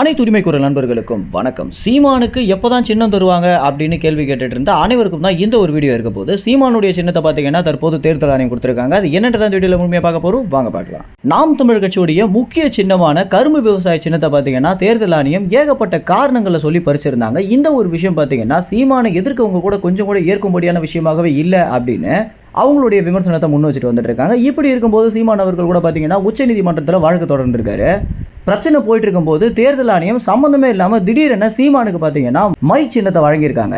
அனைத்து உரிமை குரல் நண்பர்களுக்கும் வணக்கம். சீமானுக்கு எப்போ தான் சின்னம் தருவாங்க அப்படின்னு கேள்வி கேட்டுட்டு இருந்த அனைவருக்கும் தான் இந்த ஒரு வீடியோ இருக்க போது சீமானுடைய சின்னத்தை பார்த்தீங்கன்னா தற்போது தேர்தல் ஆணையம் கொடுத்துருக்காங்க. அது என்னன்றத அந்த வீடியோவில் முழுமையாக பார்க்க போகிறோம் வாங்க பார்க்கலாம். நாம் தமிழ் கட்சியுடைய முக்கிய சின்னமான கரும்பு விவசாய சின்னத்தை பார்த்தீங்கன்னா தேர்தல் ஆணையம் ஏகப்பட்ட காரணங்களை சொல்லி பறிச்சிருந்தாங்க. இந்த ஒரு விஷயம் பார்த்தீங்கன்னா சீமானை எதிர்க்கவங்க கூட கொஞ்சம் கூட ஏற்கும்படியான விஷயமாகவே இல்லை அப்படின்னு அவங்களுடைய விமர்சனத்தை முன் வச்சுட்டு வந்துட்டு இருக்காங்க. இப்படி இருக்கும்போது சீமான் அவர்கள் கூட பார்த்தீங்கன்னா உச்சநீதிமன்றத்தில் வழக்கு தொடர்ந்துருக்காரு. பிரச்சனை போயிட்டு இருக்கும்போது தேர்தல் ஆணையம் சம்மந்தமே இல்லாமல் திடீரென சீமானுக்கு பார்த்தீங்கன்னா மைக் சின்னத்தை வழங்கியிருக்காங்க.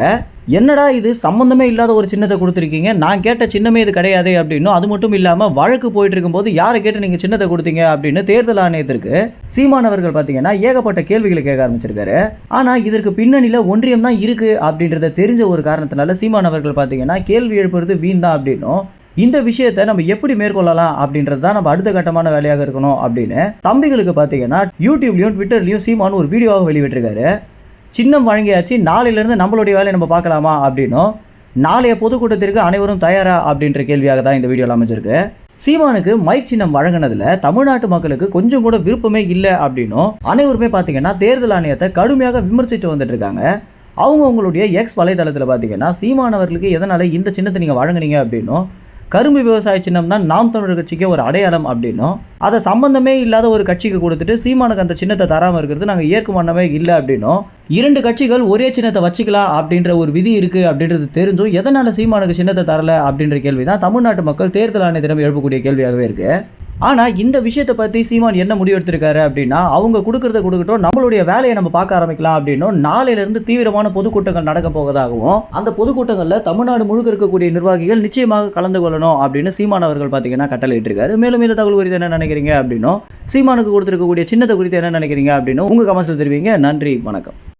என்னடா இது? சம்மந்தமே இல்லாத ஒரு சின்னத்தை கொடுத்துருக்கீங்க. நான் கேட்ட சின்னமே இது கிடையாது அப்படின்னும். அது மட்டும் இல்லாமல் வழக்கு போயிட்டு இருக்கும்போது யாரை கேட்டு நீங்கள் சின்னத்தை கொடுத்தீங்க அப்படின்னு தேர்தல் ஆணையத்திற்கு சீமானவர்கள் பார்த்தீங்கன்னா ஏகப்பட்ட கேள்விகளை கேட்க ஆரம்பிச்சிருக்காரு. ஆனால் இதற்கு பின்னணியில் ஒன்றியம் தான் இருக்குது அப்படின்றத தெரிஞ்ச ஒரு காரணத்தினால சீமானவர்கள் பார்த்தீங்கன்னா கேள்வி எழுப்புறது வீண் தான் அப்படின்னும். இந்த விஷயத்தை நம்ம எப்படி மேற்கொள்ளலாம் அப்படின்றது தான் நம்ம அடுத்த கட்டமான வேலையாக இருக்கணும் அப்படின்னு தம்பிகளுக்கு பார்த்தீங்கன்னா யூடியூப்லையும் ட்விட்டர்லையும் சீமான் ஒரு வீடியோவாக வெளியிட்டிருக்காரு. சின்னம் வழங்கியாச்சு நாளையிலேருந்து நம்மளுடைய வேலையை நம்ம பார்க்கலாமா அப்படின்னும் நாளைய பொதுக்கூட்டத்திற்கு அனைவரும் தயாரா அப்படின்ற கேள்வியாக தான் இந்த வீடியோவில் அமைஞ்சிருக்கு. சீமானுக்கு மைக் சின்னம் வழங்கினதுல தமிழ்நாட்டு மக்களுக்கு கொஞ்சம் கூட விருப்பமே இல்லை அப்படின்னும் அனைவருமே பார்த்தீங்கன்னா தேர்தல் ஆணையத்தை கடுமையாக விமர்சித்து வந்துட்டு இருக்காங்க அவங்க உங்களுடைய எக்ஸ் வலைதளத்தில் பார்த்தீங்கன்னா சீமானவர்களுக்கு எதனால் இந்த சின்னத்தை நீங்கள் வழங்குனீங்க அப்படின்னும் கரும்பு விவசாய சின்னம் தான் நாம் தமிழர் கட்சிக்கு ஒரு அடையாளம் அப்படின்னும். அதை சம்பந்தமே இல்லாத ஒரு கட்சிக்கு கொடுத்துட்டு சீமானுக்கு அந்த சின்னத்தை தராமல் இருக்கிறது நாங்கள் ஏற்குமானமே இல்லை அப்படின்னும். இரண்டு கட்சிகள் ஒரே சின்னத்தை வச்சுக்கலாம் அப்படின்ற ஒரு விதி இருக்குது அப்படின்றது தெரிஞ்சும் எதனால் சீமானுக்கு சின்னத்தை தரல அப்படின்ற கேள்வி தான் தமிழ்நாட்டு மக்கள் தேர்தல் ஆணையத்திடம் எழுப்பக்கூடிய கேள்வியாகவே இருக்குது ஆனால் இந்த விஷயத்தை பற்றி சீமான் என்ன முடிவெடுத்திருக்காரு அப்படின்னா அவங்க கொடுக்கறத கொடுக்கட்டும் நம்மளுடைய வேலையை நம்ம பார்க்க ஆரம்பிக்கலாம் அப்படின்னும் நாளையிலிருந்து தீவிரமான பொதுக்கூட்டங்கள் நடக்க போவதாகவும் அந்த பொதுக்கூட்டங்களில் தமிழ்நாடு முழுக்க இருக்கக்கூடிய நிர்வாகிகள் நிச்சயமாக கலந்து கொள்ளணும் அப்படின்னு சீமான் அவர்கள் பார்த்தீங்கன்னா கட்டளையிட்டிருக்காரு. மேலும் இந்த தகவல் குறித்து என்ன நினைக்கிறீங்க அப்படின்னும் சீமானுக்கு கொடுத்துருக்கக்கூடிய சின்னத்தை குறித்து என்ன நினைக்கிறீங்க அப்படின்னும் உங்கள் கமெண்ட்ஸில் தெரிவிங்க. நன்றி வணக்கம்.